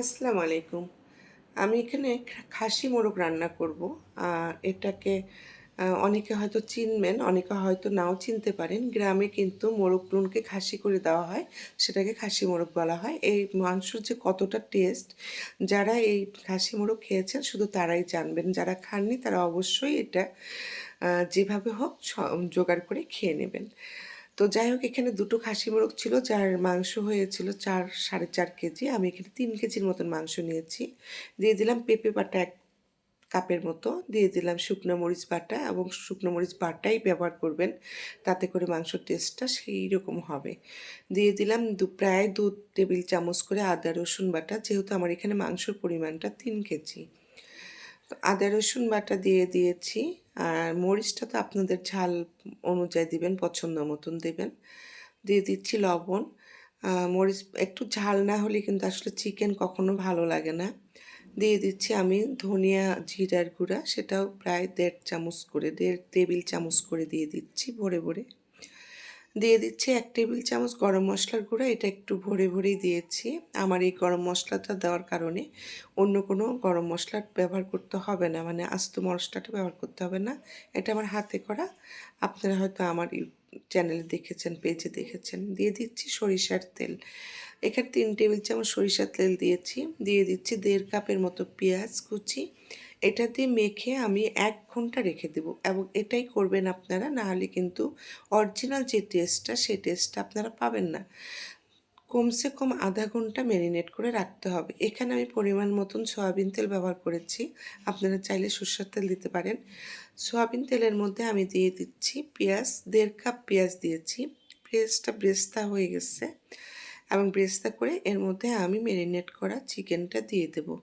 আসসালামু আলাইকুম আমি এখানে খাসি মোরগ রান্না করব। আর এটাকে অনেকে হয়তো চিনবেন, অনেকে হয়তো নাও চিনতে পারেন। গ্রামে কিন্তু মোরগগুলোকে খাসি করে দেওয়া হয়। সেটাকে খাসি মোরগ বলা হয়। এই মাংসর যে কতটা টেস্ট, যারা এই খাসি মোরগ খেয়েছেন, শুধু তারাই জানবেন। যারা খাননি, তারা অবশ্যই এটা যেভাবে হোক জোগাড় করে খেয়ে নেবেন। তো যাই হোক এখানে দুটো খাসি মোরগ ছিল, যার মাংস হয়েছিল চার, সাড়ে চার কেজি। আমি এখানে তিন কেজির মতন মাংস নিয়েছি। দিয়ে দিলাম পেঁপে বাটা এক কাপের মতো। দিয়ে দিলাম শুকনো মরিচ বাটা এবং শুকনো মরিচ বাটাই ব্যবহার করবেন, তাতে করে মাংসর টেস্টটা সেই রকম হবে। দিয়ে দিলাম দু, প্রায় দু টেবিল চামচ করে আদা, রসুন বাটা, যেহেতু আমার এখানে মাংসর পরিমাণটা তিন কেজি। আদা, রসুন বাটা দিয়ে দিয়েছি। আর মরিচটা তো আপনাদের ঝাল অনুযায়ী দিবেন, পছন্দ মতন দেবেন। দিয়ে দিচ্ছি লবণ। মরিচ একটু ঝাল না হলে কিন্তু আসলে চিকেন কখনো ভালো লাগে না। দিয়ে দিচ্ছি আমি ধনিয়া জিরার গুঁড়া, সেটাও প্রায় দেড় চামচ করে, দেড় টেবিল চামচ করে দিয়ে দিচ্ছি ভরে ভরে। দিয়ে দিচ্ছি এক টেবিল চামচ গরম মশলার গুঁড়া। এটা একটু ভরে ভরেই দিয়েছি। আমার এই গরম মশলাটা দেওয়ার কারণে অন্য কোনো গরম মশলা ব্যবহার করতে হবে না। মানে আস্ত মশলাটা ব্যবহার করতে হবে না। এটা আমার হাতে করা। আপনারা হয়তো আমার চ্যানেলে দেখেছেন, পেজে দেখেছেন। দিয়ে দিচ্ছি সরিষার তেল। এখানে তিন টেবিল চামচ সরিষার তেল দিয়েছি। দিয়ে দিচ্ছি দেড় কাপের মতো পেঁয়াজ কুচি। এটা দিয়ে মেখে আমি এক ঘণ্টা রেখে দেব এবং এটাই করবেন আপনারা না হলে কিন্তু অরিজিনাল যে টেস্টটা সেই টেস্টটা আপনারা পাবেন না। কমসে কম আধা ঘণ্টা ম্যারিনেট করে রাখতে হবে। এখানে আমি পরিমাণ মতন সয়াবিন তেল ব্যবহার করেছি। আপনারা চাইলে সরষের তেল দিতে পারেন। সয়াবিন তেলের মধ্যে আমি দিয়ে দিচ্ছি পেঁয়াজ, দেড় কাপ পেঁয়াজ দিয়েছি। পেঁয়াজটা ব্রেস্তা হয়ে গেছে এবং ব্রেস্তা করে এর মধ্যে আমি ম্যারিনেট করা চিকেনটা দিয়ে দেবো।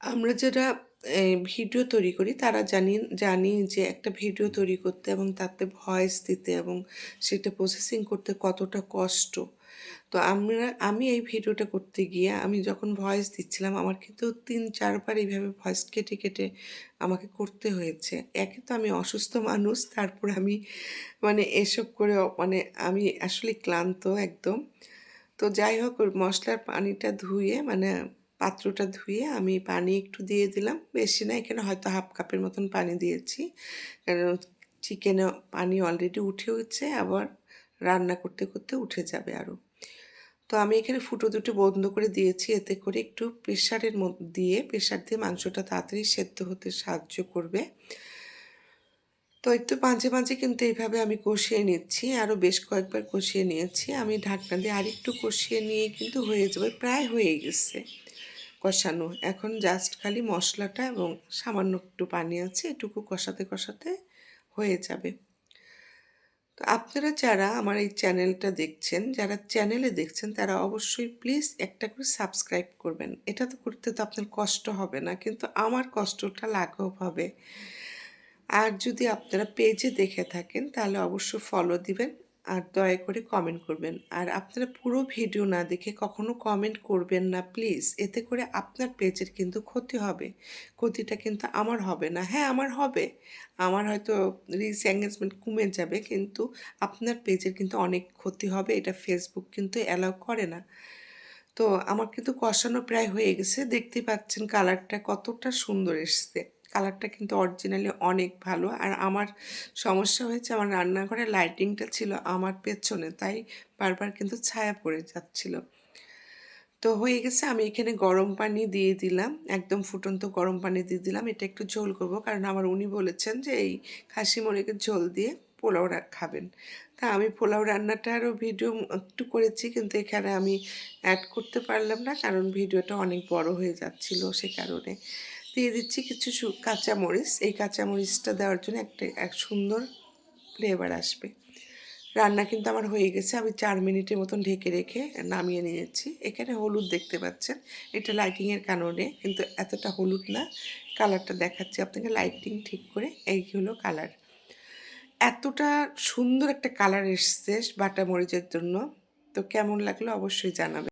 আমরা যারা ভিডিও তৈরি করি, তারা জানি জানি যে একটা ভিডিও তৈরি করতে এবং তাতে ভয়েস দিতে এবং সেটা প্রসেসিং করতে কতটা কষ্ট। তো আমরা, আমি এই ভিডিওটা করতে গিয়ে, আমি যখন ভয়েস দিচ্ছিলাম, আমার কিন্তু তিন, চারবার এইভাবে ভয়েস কেটে কেটে আমাকে করতে হয়েছে। একে তো আমি অসুস্থ মানুষ, তারপর আমি মানে এসব করে মানে আমি আসলে ক্লান্ত একদম। তো যাই হোক মশলার পানিটা ধুয়ে মানে পাত্রটা ধুয়ে আমি পানি একটু দিয়ে দিলাম। বেশি না, এখানে হয়তো হাফ কাপের মতন পানি দিয়েছি। কারণ চিকেনে পানি অলরেডি উঠে উঠছে আবার রান্না করতে করতে উঠে যাবে আরও তো আমি এখানে ফুটো দুটো বন্ধ করে দিয়েছি, এতে করে একটু প্রেশারের মধ্যে দিয়ে প্রেশার দিয়ে মাংসটা তাড়াতাড়ি সেদ্ধ হতে সাহায্য করবে। তো একটু মাঝে মাঝে কিন্তু এইভাবে আমি কষিয়ে নিচ্ছি আরও বেশ কয়েকবার কষিয়ে নিয়েছি। আমি ঢাকনা দিয়ে আরেকটু কষিয়ে নিয়ে কিন্তু হয়ে যাবে, প্রায় হয়ে গেছে। কষানো। এখন জাস্ট খালি মশলাটা এবং সামান্য একটু পানি আছে, এটুকু কষাতে কষাতে হয়ে যাবে। তো আপনারা যারা আমার এই চ্যানেলটা দেখছেন, যারা চ্যানেলে দেখছেন, তারা অবশ্যই প্লিজ একটা করে সাবস্ক্রাইব করবেন। এটা তো করতে তো আপনার কষ্ট হবে না, কিন্তু আমার কষ্টটা লাঘব হবে। আর যদি আপনারা পেজে দেখে থাকেন, তাহলে অবশ্যই ফলো দিবেন আর দয়া করে কমেন্ট করবেন। আর আপনারা পুরো ভিডিও না দেখে কখনো কমেন্ট করবেন না প্লিজ এতে করে আপনার পেজের কিন্তু ক্ষতি হবে। ক্ষতিটা কিন্তু আমার হবে না। হ্যাঁ আমার হবে। আমার হয়তো রিচ এঙ্গেজমেন্ট কমে যাবে, কিন্তু আপনার পেজের কিন্তু অনেক ক্ষতি হবে। এটা ফেসবুক কিন্তু অ্যালাউ করে না। তো আমার কিন্তু কষানো প্রায় হয়ে গেছে। দেখতে পাচ্ছেন কালারটা কতটা সুন্দর এসছে। কালারটা কিন্তু অরিজিনালি অনেক ভালো। আর আমার সমস্যা হয়েছে, আমার রান্নাঘরে লাইটিংটা ছিল আমার পেছনে, তাই বারবার কিন্তু ছায়া পড়ে যাচ্ছিল। তো হয়ে গেছে, আমি এখানে গরম পানি দিয়ে দিলাম, একদম ফুটন্ত গরম পানি দিয়ে দিলাম। এটা একটু ঝোল করব, কারণ আমার উনি বলেছেন যে এই খাসি মুরগির ঝোল দিয়ে পোলাও খাবেন। তা আমি পোলাও রান্নাটারও ভিডিও একটু করেছি, কিন্তু এখানে আমি অ্যাড করতে পারলাম না, কারণ ভিডিওটা অনেক বড় হয়ে যাচ্ছিল সে কারণে। দিয়ে দিচ্ছি কিছু কাঁচামরিচ। এই কাঁচামরিচটা দেওয়ার জন্য একটা, এক সুন্দর ফ্লেভার আসবে। রান্না কিন্তু আমার হয়ে গেছে। আমি চার মিনিটের মতন ঢেকে রেখে নামিয়ে নিয়েছি। এখানে হলুদ দেখতে পাচ্ছেন। এটা লাইটিংয়ের কারণে, কিন্তু এতটা হলুদ না। কালারটা দেখাচ্ছি আপনাকে। লাইটিং ঠিক করে এই হলো কালার এতটা সুন্দর একটা কালার এসছে বাটা মরিচের জন্য। তো কেমন লাগল অবশ্যই জানাবেন।